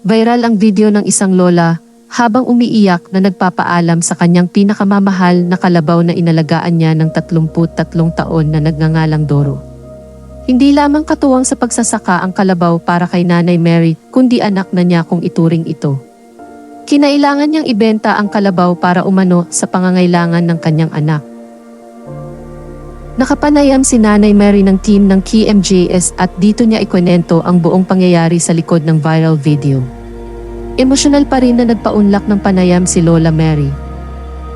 Viral ang video ng isang lola habang umiiyak na nagpapaalam sa kanyang pinakamamahal na kalabaw na inalagaan niya ng 33 taon na nagngangalang Doro. Hindi lamang katuwang sa pagsasaka ang kalabaw para kay Nanay Mary, kundi anak na niya kung ituring ito. Kinailangan niyang ibenta ang kalabaw para umano sa pangangailangan ng kanyang anak. Nakapanayam si Nanay Mary ng team ng KMJS at dito niya ikwento ang buong pangyayari sa likod ng viral video. Emosyonal pa rin na nagpaunlak ng panayam si Lola Mary.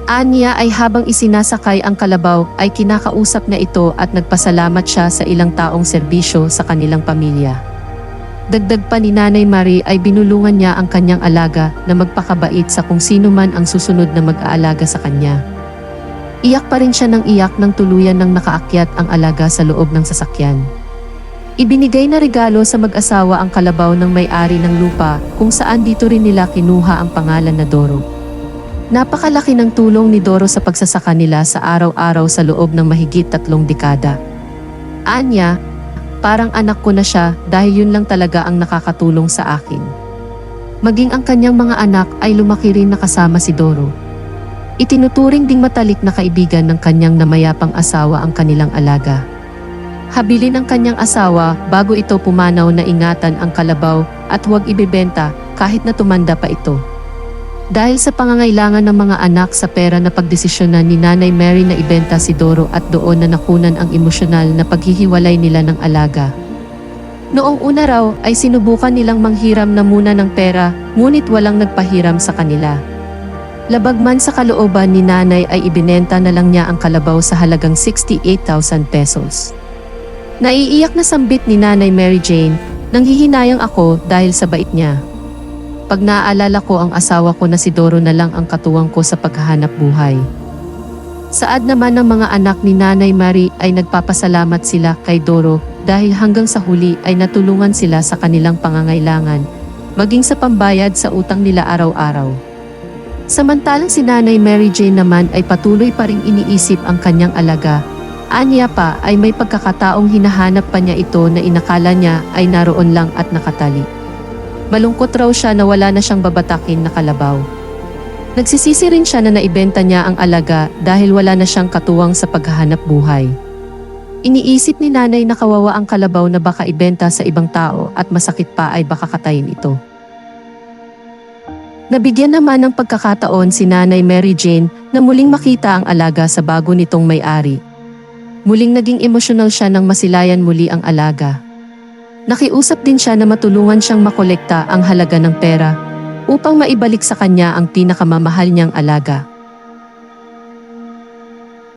Anya ay habang isinasakay ang kalabaw ay kinakausap na ito at nagpasalamat siya sa ilang taong serbisyo sa kanilang pamilya. Dagdag pa ni Nanay Marie ay binulungan niya ang kanyang alaga na magpakabait sa kung sino man ang susunod na mag-aalaga sa kanya. Iyak pa rin siya ng iyak nang tuluyan ng nakaakyat ang alaga sa loob ng sasakyan. Ibinigay na regalo sa mag-asawa ang kalabaw ng may-ari ng lupa kung saan dito rin nila kinuha ang pangalan na Doro. Napakalaki ng tulong ni Doro sa pagsasaka nila sa araw-araw sa loob ng mahigit tatlong dekada. Anya, parang anak ko na siya dahil yun lang talaga ang nakakatulong sa akin. Maging ang kanyang mga anak ay lumaki rin nakasama si Doro. Itinuturing ding matalik na kaibigan ng kanyang namayapang asawa ang kanilang alaga. Habilin ang kanyang asawa bago ito pumanaw na ingatan ang kalabaw at huwag ibebenta kahit na tumanda pa ito. Dahil sa pangangailangan ng mga anak sa pera na pagdesisyonan ni Nanay Mary na ibenta si Doro at doon na nakunan ang emosyonal na paghihiwalay nila ng alaga. Noong una raw ay sinubukan nilang manghiram na muna ng pera ngunit walang nagpahiram sa kanila. Labag man sa kalooban ni nanay ay ibinenta na lang niya ang kalabaw sa halagang 68,000 pesos. Naiiyak na sambit ni nanay Mary Jane, nanghihinayang ako dahil sa bait niya. Pag naaalala ko ang asawa ko na si Doro na lang ang katuwang ko sa paghahanap buhay. Saad naman ng mga anak ni Nanay Mary ay nagpapasalamat sila kay Doro dahil hanggang sa huli ay natulungan sila sa kanilang pangangailangan, maging sa pambayad sa utang nila araw-araw. Samantalang si Nanay Mary Jane naman ay patuloy pa ring iniisip ang kanyang alaga. Anya pa ay may pagkakataong hinahanap pa niya ito na inakala niya ay naroon lang at nakatali. Malungkot raw siya na wala na siyang babatakin na kalabaw. Nagsisisi rin siya na naibenta niya ang alaga dahil wala na siyang katuwang sa paghahanap buhay. Iniisip ni nanay na kawawa ang kalabaw na baka ibenta sa ibang tao at masakit pa ay baka katayin ito. Nabigyan naman ng pagkakataon si Nanay Mary Jane na muling makita ang alaga sa bago nitong may-ari. Muling naging emosyonal siya nang masilayan muli ang alaga. Nakiusap din siya na matulungan siyang makolekta ang halaga ng pera upang maibalik sa kanya ang pinakamamahal niyang alaga.